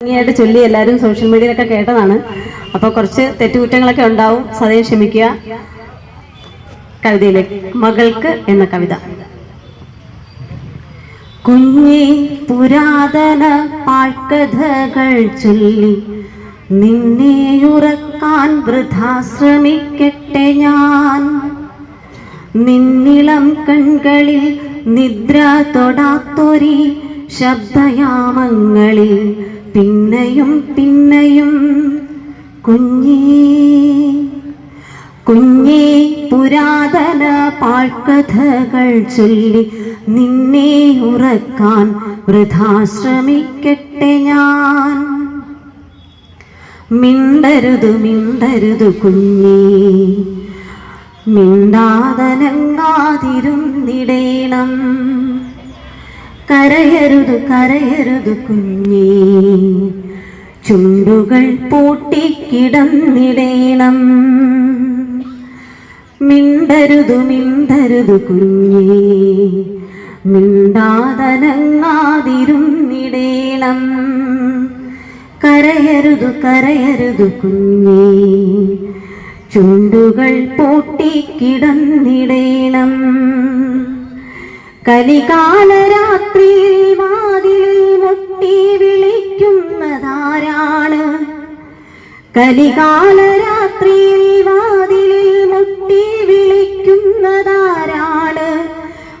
ഭംഗിയായിട്ട് ചൊല്ലി എല്ലാവരും സോഷ്യൽ മീഡിയയിലൊക്കെ കേട്ടതാണ്. അപ്പോൾ കുറച്ച് തെറ്റുകുറ്റങ്ങളൊക്കെ ഉണ്ടാവും. സദയം ക്ഷമിക്കുക. കവിതയിലെ മകൾക്ക് എന്ന കവിത. കുഞ്ഞി പുരാതന പാഴ്ക്കഥകൾ ചൊല്ലി നിന്നെയുറക്കാൻ വൃഥാ ശ്രമിക്കട്ടെ ഞാൻ. നിന്നിളം കൺകളിൽ നിദ്ര തൊടാത്തൊരി ശബ്ദയാമങ്ങളിൽ പിന്നെയും പിന്നെയും കുഞ്ഞേ കുഞ്ഞേ പുരാതന പാഴ്ക്കഥകൾ ചൊല്ലി നിന്നെ ഉറക്കാൻ വൃഥാ ശ്രമിക്കട്ടെ ഞാൻ. മിണ്ടരുത് മിണ്ടരുത് കുഞ്ഞേ മിണ്ടാതനങ്ങാതിരുന്നിടേണം കരയരുതു കരയരുതു കുഞ്ഞേ. ചുണ്ടുകൾ പൂട്ടിക്കിടന്നിടേണം മിണ്ടരുതു മിണ്ടരുതു കുഞ്ഞേ. മിണ്ടാതനങ്ങാതിരുന്നിടേണം. കരയരുതു കരയരുതു കുഞ്ഞേ. ചുണ്ടുകൾ പൂട്ടിക്കിടന്നിടേണം കലികാലരാത്രിയിൽ വാതിലിൽ മുട്ടി വിളിക്കുന്നതാരാണ്? കലികാലരാത്രിയിൽ വാതിലിൽ മുട്ടി വിളിക്കുന്നതാരാണ്?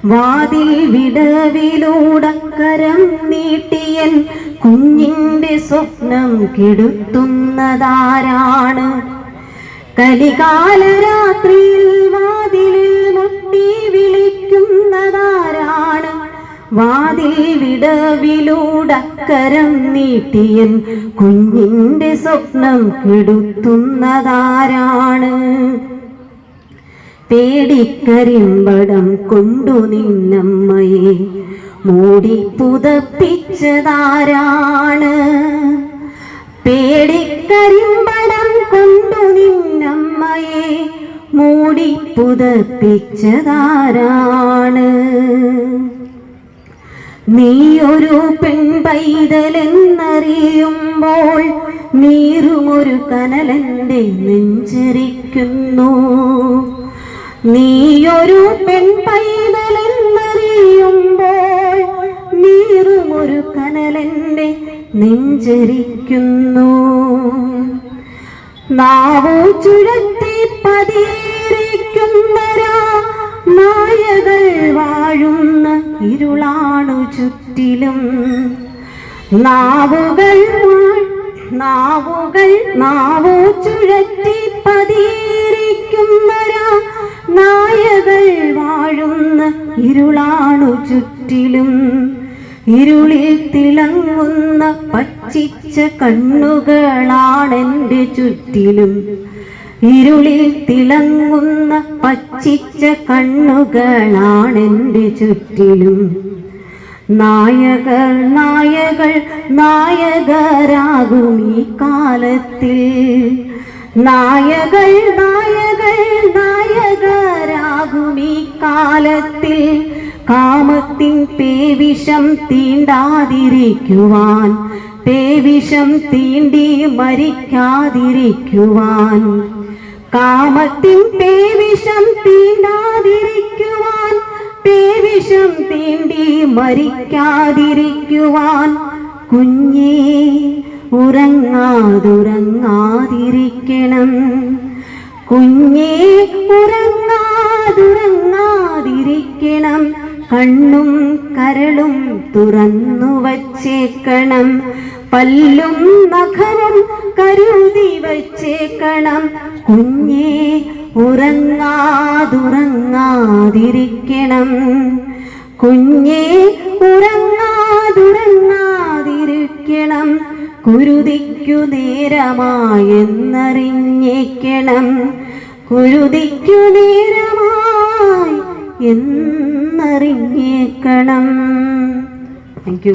വാതിൽ വിടവിലൂടക്കരം നീട്ടിയൻ കുഞ്ഞിന്റെ സ്വപ്നം കെടുത്തുന്നതാരാണ്? കലികാലരാത്രിയിൽ വാതിലിൽ മുട്ടി വിളിക്കുന്നതാരാണ്? വാതിൽ വിടവിലൂടക്കരം നീട്ടിയൻ കുഞ്ഞിന്റെ സ്വപ്നം കെടുത്തുന്നതാരാണ്? പേടിക്കരിമ്പടം കൊണ്ടു നിന്നമ്മയെ മൂടി പുതപ്പിച്ചതാരാണ്? പേടിക്കരിമ്പടം കൊണ്ടു നിന്നമ്മയെ മൂടി പുതപ്പിച്ചതാരാണ്? നീയൊരു പെൺപൈതലെന്നറിയുമ്പോൾ നീറുമൊരു കനലന്റെ നെഞ്ചരിക്കുന്നു. നീയൊരു പെൺപൈതലെന്നറിയുമ്പോൾ നീറുമൊരു കനലന്റെ നെഞ്ചരിക്കുന്നു. നാവോ ചുഴത്തി പതിയിരിക്കുന്നരാ. നായകൾ വാഴുന്ന ഇരുളാണു ചുറ്റിലും. നാവുകൾ നാവുകൾ നാവു ചുഴറ്റി പതിയിരിക്കുന്നരാ. നായകൾ വാഴുന്ന ഇരുളാണു ചുറ്റിലും. ഇരുളിൽ തിളങ്ങുന്ന പച്ചിച്ച കണ്ണുകളാണെന്റെ ചുറ്റിലും. ഇരുളിൽ തിളങ്ങുന്ന പച്ചിച്ച കണ്ണുകളാണെന്റെ ചുറ്റിലും. നായകർ നായകൾ നായകരാകും ഈ കാലത്തിൽ. നായകൾ നായകൾ നായകരാകും ഈ കാലത്തിൽ. കാമത്തിൻ പേവിഷം തീണ്ടാതിരിക്കുവാൻ. പേവിഷം തീണ്ടി മരിക്കാതിരിക്കുവാൻ. കാമത്തിൻ പേവിഷം തീണ്ടാതിരിക്കുവാൻ പേവിഷം തീണ്ടി മരിക്കാതിരിക്കുവാൻ. കുഞ്ഞേ ഉറങ്ങാതുറങ്ങാതിരിക്കണം. കുഞ്ഞേ ഉറങ്ങാതുറങ്ങാതിരിക്കണം. കണ്ണും കരളും തുറന്നു വച്ചേക്കണം. പല്ലും നഖവും കരുതി വച്ചേക്കണം. കുഞ്ഞേ ഉറങ്ങാതുറങ്ങാതിരിക്കണം. കുഞ്ഞേ ഉറങ്ങാതുറങ്ങാതിരിക്കണം. കുരുതിക്കു നേരമായെന്നറിഞ്ഞേക്കണം. കുരുതിക്കു നേരമായി എന്നറിഞ്ഞേക്കണം. Thank you